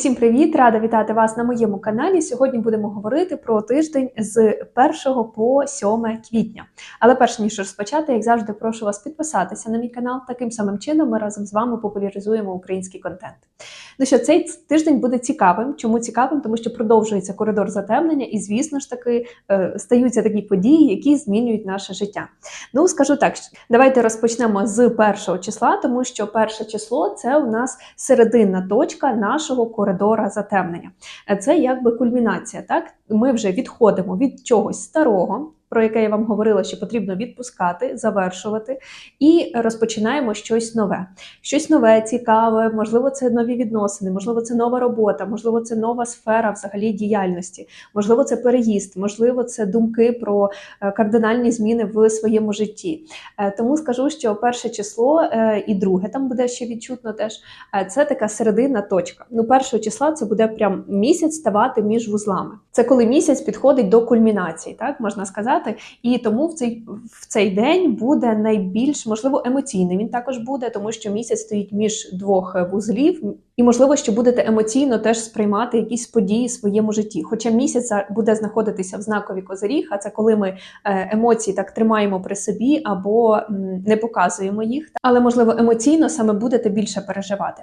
Усім привіт! Рада вітати вас на моєму каналі. Сьогодні будемо говорити про тиждень з 1 по 7 квітня. Але перш ніж розпочати, як завжди, прошу вас підписатися на мій канал. Таким самим чином ми разом з вами популяризуємо український контент. Ну що цей тиждень буде цікавим. Чому цікавим? Тому що продовжується коридор затемнення, і, звісно ж таки, е, стаються такі події, які змінюють наше життя. Ну, скажу так, давайте розпочнемо з першого числа, тому що перше число це у нас серединна точка нашого коридора затемнення. Це якби кульмінація. Так, ми вже відходимо від чогось старого. Про яке я вам говорила, що потрібно відпускати, завершувати, і розпочинаємо щось нове. Щось нове, цікаве, можливо, це нові відносини, можливо, це нова робота, можливо, це нова сфера взагалі діяльності, можливо, це переїзд, можливо, це думки про е, кардинальні зміни в своєму житті. Е, Тому скажу, що перше число е, і друге там буде ще відчутно теж. Це така серединна точка. Ну, першого числа це буде прям місяць ставати між вузлами. Це коли місяць підходить до кульмінації, так можна сказати. І тому в цей в цей день буде найбільш можливо емоційний. Він також буде, тому що місяць стоїть між двох вузлів, і можливо, що будете емоційно теж сприймати якісь події в своєму житті. Хоча місяць за- буде знаходитися в знакові козиріг, а це коли ми е, емоції так тримаємо при собі або не показуємо їх. Але можливо емоційно саме будете більше переживати.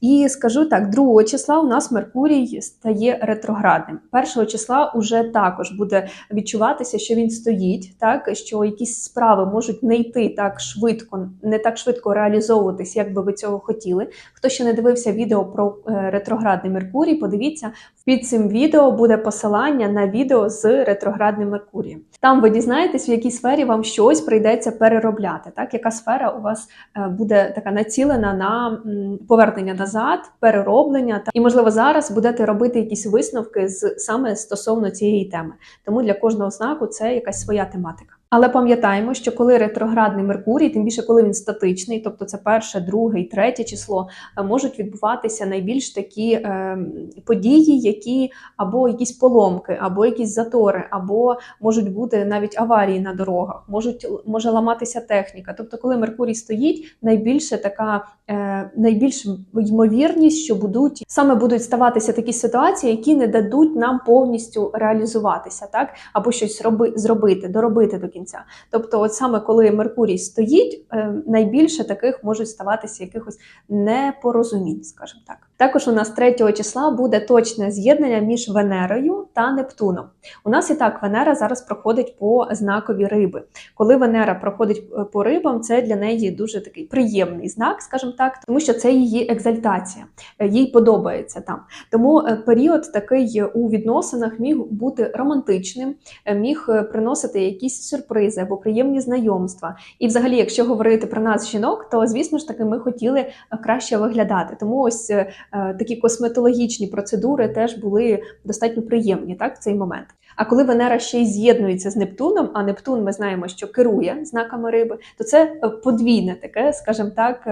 І скажу так, 2 числа у нас Меркурій стає ретроградним. 1 числа уже також буде відчуватися, що він стоїть, так що якісь справи можуть не йти так швидко, не так швидко реалізовуватись, як би ви цього хотіли. Хто ще не дивився відео про е, ретроградний Меркурій, подивіться під цим відео буде посилання на відео з ретроградним Меркурієм. Там ви дізнаєтесь, в якій сфері вам щось прийдеться переробляти. Так, яка сфера у вас е, буде така націлена на повернення назад, перероблення. Та і можливо зараз будете робити якісь висновки з саме стосовно цієї теми. Тому для кожного знаку це якась своя тематика. Але пам'ятаємо, що коли ретроградний Меркурій, тим більше коли він статичний, тобто це перше, друге і третє число, е, можуть відбуватися найбільш такі е, події, які або якісь поломки, або якісь затори, або можуть бути навіть аварії на дорогах, можуть може ламатися техніка. Тобто, коли Меркурій стоїть, найбільше така е, найбільш ймовірність, що будуть саме будуть ставатися такі ситуації, які не дадуть нам повністю реалізуватися, так або щось роби, зробити, доробити до кінця. Тобто, от саме коли Меркурій стоїть, е, найбільше таких можуть ставатися якихось непорозумінь, скажімо так. Також у нас 3 числа буде точне з'єднання між Венерою та Нептуном. У нас і так Венера зараз проходить по знакові риби. Коли Венера проходить е, по рибам, це для неї дуже такий приємний знак, скажімо так, тому що це її екзальтація, Е, їй подобається там. Тому період такий у відносинах міг бути романтичним, міг приносити якісь сюрпризи або приємні знайомства. І, взагалі, якщо говорити про нас, жінок, то звісно ж таки ми хотіли е, краще виглядати. Тому ось е, е, такі косметологічні процедури теж були достатньо приємні так в цей момент. А коли Венера ще й з'єднується з Нептуном, а Нептун ми знаємо, що керує знаками риби, то це е, подвійне таке, скажімо так,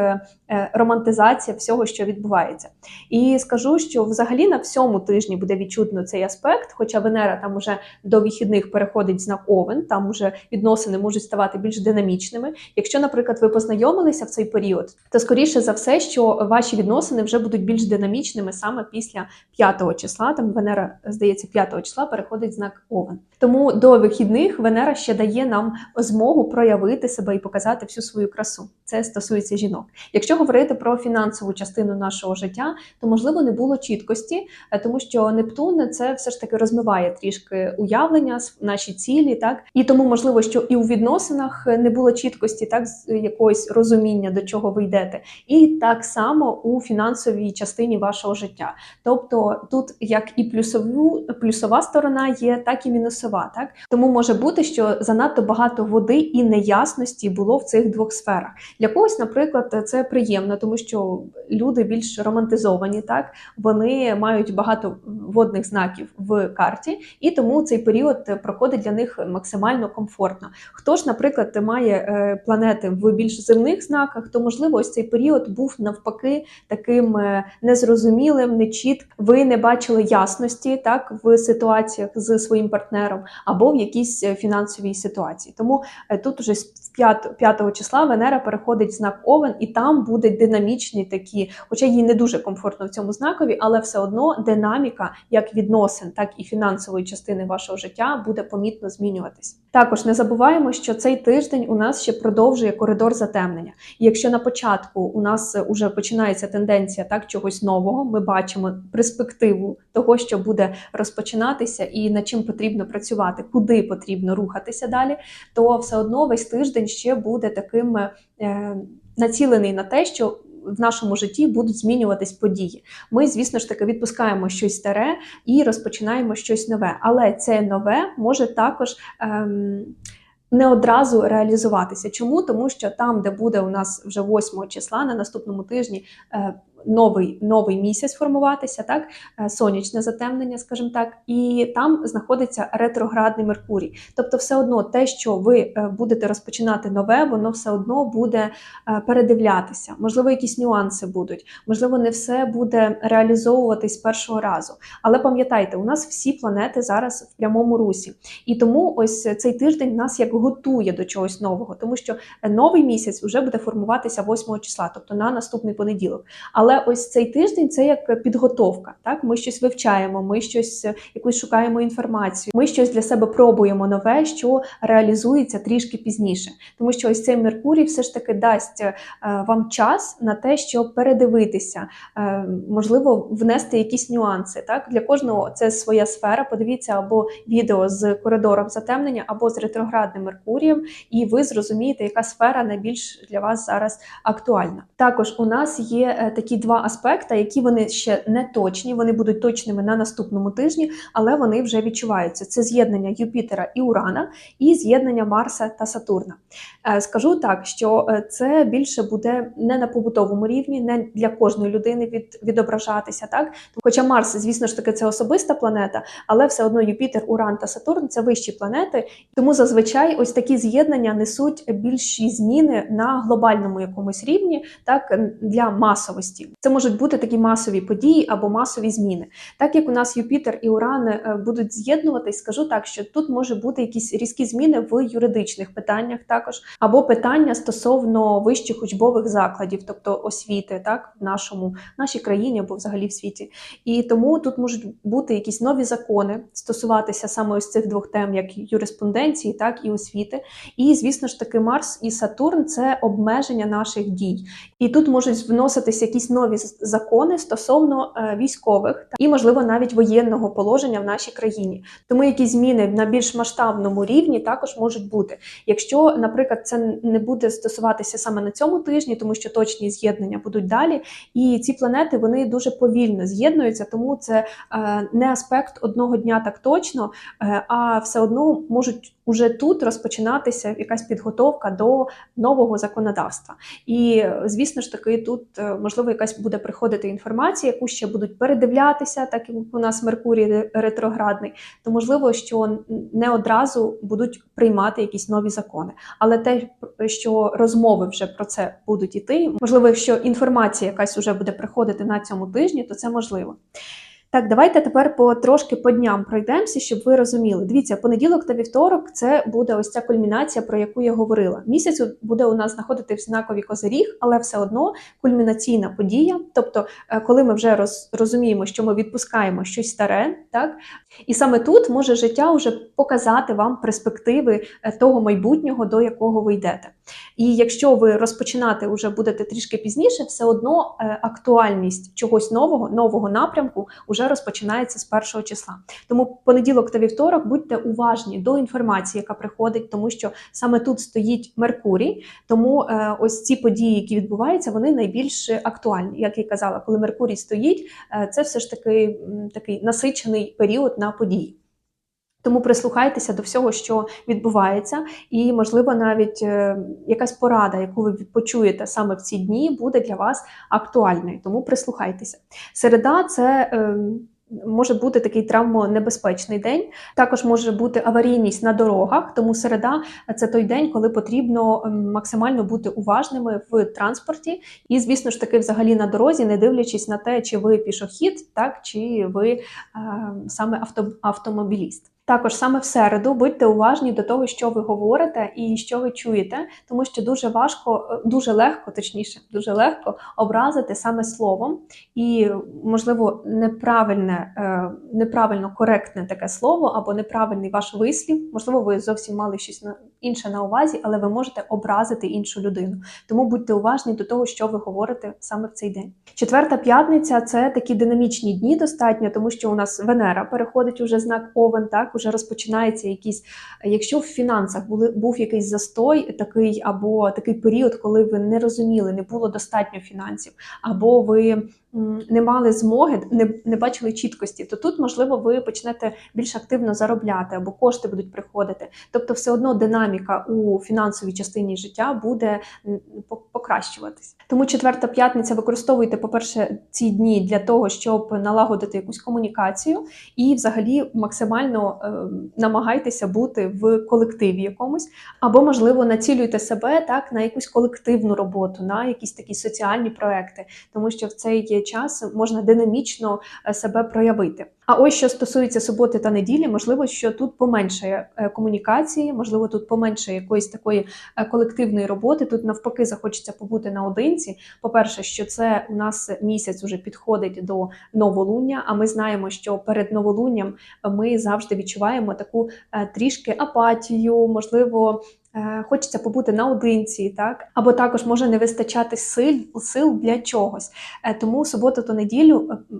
романтизація всього, що відбувається. І скажу, що взагалі на всьому тижні буде відчутно цей аспект, хоча Венера там уже до вихідних переходить в знак Овен, там уже відносини можуть ставати більш динамічними. Якщо, наприклад, ви познайомилися в цей період, то скоріше за все, що ваші відносини вже будуть більш динамічними саме після 5 числа. Там Венера, здається, 5 числа переходить знак Овен. Тому до вихідних Венера ще дає нам змогу проявити себе і показати всю свою красу. Це стосується жінок. Якщо говорити про фінансову частину нашого життя, то можливо не було чіткості, е, тому що Нептун це все ж таки розмиває трішки уявлення, наші цілі, так і тому можливо, що і у відносинах не було чіткості, так з якогось розуміння, до чого ви йдете, і так само у фінансовій частині вашого життя. Тобто тут як і плюсову плюсова сторона є, так і мінусова. Так тому може бути, що занадто багато води і неясності було в цих двох сферах. Для когось, наприклад, це приємно, тому що люди більш романтизовані, так вони мають багато водних знаків в карті, і тому цей період проходить для них максимально комфортно. Комфортно. Хто ж, наприклад, має е, планети в більш земних знаках, то можливо ось цей період був навпаки таким е, незрозумілим, нечітким. Ви не бачили ясності так в ситуаціях з своїм партнером або в якійсь е, фінансовій ситуації. Тому тут уже з 5, 5 числа Венера переходить в знак Овен, і там буде динамічні такі, хоча їй не дуже комфортно в цьому знакові, але все одно динаміка як відносин, так і фінансової частини вашого життя буде помітно змінюватись. Також не забуваємо, що цей тиждень у нас ще продовжує коридор затемнення. І якщо на початку у нас вже починається тенденція так чогось нового, ми бачимо перспективу того, що буде розпочинатися, і над чим потрібно працювати, куди потрібно рухатися далі, то все одно весь тиждень ще буде таким е, націлений на те, що в нашому житті будуть змінюватись події. Ми, звісно ж таки, відпускаємо щось старе і розпочинаємо щось нове. Але це нове може також. Ем, не одразу реалізуватися. Чому? Тому що там, де буде у нас вже 8 числа на наступному тижні е, новий новий місяць формуватися, так е, сонячне затемнення, скажімо так, і там знаходиться ретроградний Меркурій. Тобто, все одно те, що ви е, будете розпочинати нове, воно все одно буде е, передивлятися. Можливо, якісь нюанси будуть, можливо, не все буде реалізовуватись першого разу. Але пам'ятайте, у нас всі планети зараз в прямому русі, і тому ось цей тиждень нас як готує до чогось нового, тому що новий місяць вже буде формуватися 8 числа, тобто на наступний понеділок. Але ось цей тиждень це як підготовка. Так, ми щось вивчаємо, ми щось якусь шукаємо інформацію. Ми щось для себе пробуємо нове, що реалізується трішки пізніше, тому що ось цей Меркурій все ж таки дасть е, вам час на те, щоб передивитися, е, можливо, внести якісь нюанси. Так для кожного це своя сфера. Подивіться або відео з коридором затемнення, або з ретроградним Меркурієм, і ви зрозумієте, яка сфера найбільш для вас зараз актуальна. Також у нас є е, такі два аспекти, які вони ще не точні. Вони будуть точними на наступному тижні, але вони вже відчуваються. Це з'єднання Юпітера і Урана, і з'єднання Марса та Сатурна. Е, Скажу так, що е, це більше буде не на побутовому рівні, не для кожної людини від, відображатися. Так, хоча Марс, звісно ж таки, це особиста планета, але все одно Юпітер, Уран та Сатурн це вищі планети. Тому зазвичай ось такі з'єднання несуть більші зміни на глобальному якомусь рівні, так для масовості. Це можуть бути такі масові події або масові зміни. Так як у нас Юпітер і Уран е, будуть з'єднуватись, скажу так, що тут може бути якісь різкі зміни в юридичних питаннях, також або питання стосовно вищих учбових закладів, тобто освіти, так в нашому в нашій країні або взагалі в світі. І тому тут можуть бути якісь нові закони стосуватися саме ось цих двох тем, як юриспонденції, так і освіти. І звісно ж таки, Марс і Сатурн це обмеження наших дій. І тут можуть вноситися якісь нові закони стосовно е, військових і, можливо, навіть воєнного положення в нашій країні. Тому якісь зміни на більш масштабному рівні також можуть бути. Якщо, наприклад, це не буде стосуватися саме на цьому тижні, тому що точні з'єднання будуть далі, і ці планети вони дуже повільно з'єднуються, тому це е, не аспект одного дня так точно, е, а все одно можуть уже тут розпочинатися якась підготовка до нового законодавства. І звісно ж таки, тут е, можливо якась буде приходити інформація, яку ще будуть передивлятися, так як у нас Меркурій ретроградний, то можливо, що не одразу будуть приймати якісь нові закони. Але те, що розмови вже про це будуть іти, можливо, якщо інформація якась вже буде приходити на цьому тижні, то це можливо. Так, давайте тепер по трошки по дням пройдемося, щоб ви розуміли. Дивіться, понеділок та вівторок це буде ось ця кульмінація, про яку я говорила. Місяць буде у нас знаходити в знакові козиріг, але все одно кульмінаційна подія. Тобто, е, коли ми вже роз, розуміємо, що ми відпускаємо щось старе, так і саме тут може життя вже показати вам перспективи е, того майбутнього, до якого ви йдете. І якщо ви розпочинати вже будете трішки пізніше, все одно е, актуальність чогось нового, нового напрямку вже розпочинається з першого числа. Тому понеділок та вівторок будьте уважні до інформації, яка приходить, тому що саме тут стоїть Меркурій. Тому е, ось ці події, які відбуваються, вони найбільш актуальні. Як я казала, коли Меркурій стоїть, е, це все ж таки такий насичений період на події. Тому прислухайтеся до всього, що відбувається, і, можливо, навіть е, якась порада, яку ви почуєте саме в ці дні, буде для вас актуальною. Тому прислухайтеся. Середа це. Е, може бути такий травмонебезпечний день. Також може бути аварійність на дорогах, тому середа це той день, коли потрібно максимально бути уважними в транспорті, і, звісно ж таки, взагалі на дорозі, не дивлячись на те, чи ви пішохід, так чи ви е, саме авто, автомобіліст. Також саме в середу будьте уважні до того, що ви говорите і що ви чуєте, тому що дуже важко, е, дуже легко, точніше, дуже легко образити саме словом, і можливо неправильне, е, неправильно коректне таке слово або неправильний ваш вислів. Можливо, ви зовсім мали щось інше на увазі, але ви можете образити іншу людину. Тому будьте уважні до того, що ви говорите саме в цей день. Четверта п'ятниця це такі динамічні дні достатньо, тому що у нас Венера переходить уже знак Овен, так уже розпочинається якийсь. Якщо в фінансах були був якийсь застой, такий або такий період, коли ви не розуміли, не було достатньо фінансів, або ви не мали змоги, не, не бачили чіткості, то тут можливо ви почнете більш активно заробляти або кошти будуть приходити. Тобто, все одно динаміка у фінансовій частині життя буде покращуватись. Тому четверта п'ятниця використовуйте, по-перше, ці дні для того, щоб налагодити якусь комунікацію, і взагалі максимально е, намагайтеся бути в колективі якомусь, або, можливо, націлюйте себе так на якусь колективну роботу, на якісь такі соціальні проекти, тому що в цей час можна динамічно е, себе проявити. А ось що стосується суботи та неділі, можливо, що тут поменшає е, комунікації, можливо, тут поменшає якоїсь такої е, колективної роботи. Тут навпаки захочеться побути наодинці. По-перше, що це у нас місяць уже підходить до новолуння. А ми знаємо, що перед новолунням ми завжди відчуваємо таку е, трішки апатію, можливо. Е, Хочеться побути наодинці, так або також може не вистачати сил сил для чогось. Е, Тому суботу та неділю е,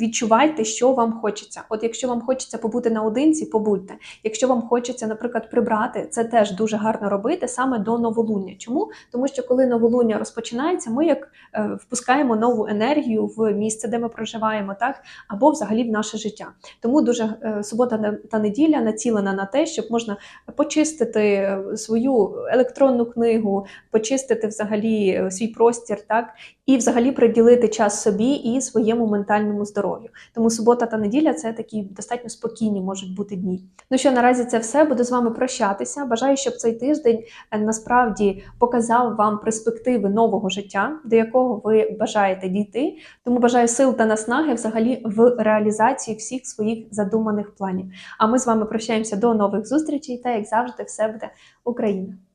відчувайте, що вам хочеться. От якщо вам хочеться побути наодинці, побудьте. Якщо вам хочеться, наприклад, прибрати, це теж дуже гарно робити саме до новолуння. Чому? Тому що коли новолуння розпочинається, ми як е, впускаємо нову енергію в місце, де ми проживаємо, так або взагалі в наше життя. Тому дуже е, субота та неділя націлена на те, щоб можна почистити е, свою електронну книгу, почистити взагалі е, свій простір, так і взагалі приділити час собі і своєму ментальному здоров'ю. Тому субота та неділя це такі достатньо спокійні можуть бути дні. Ну що наразі це все. Буду з вами прощатися. Бажаю, щоб цей тиждень е, насправді показав вам перспективи нового життя, до якого ви бажаєте дійти. Тому бажаю сил та наснаги взагалі в реалізації всіх своїх задуманих планів. А ми з вами прощаємося до нових зустрічей та як завжди, все буде Україна!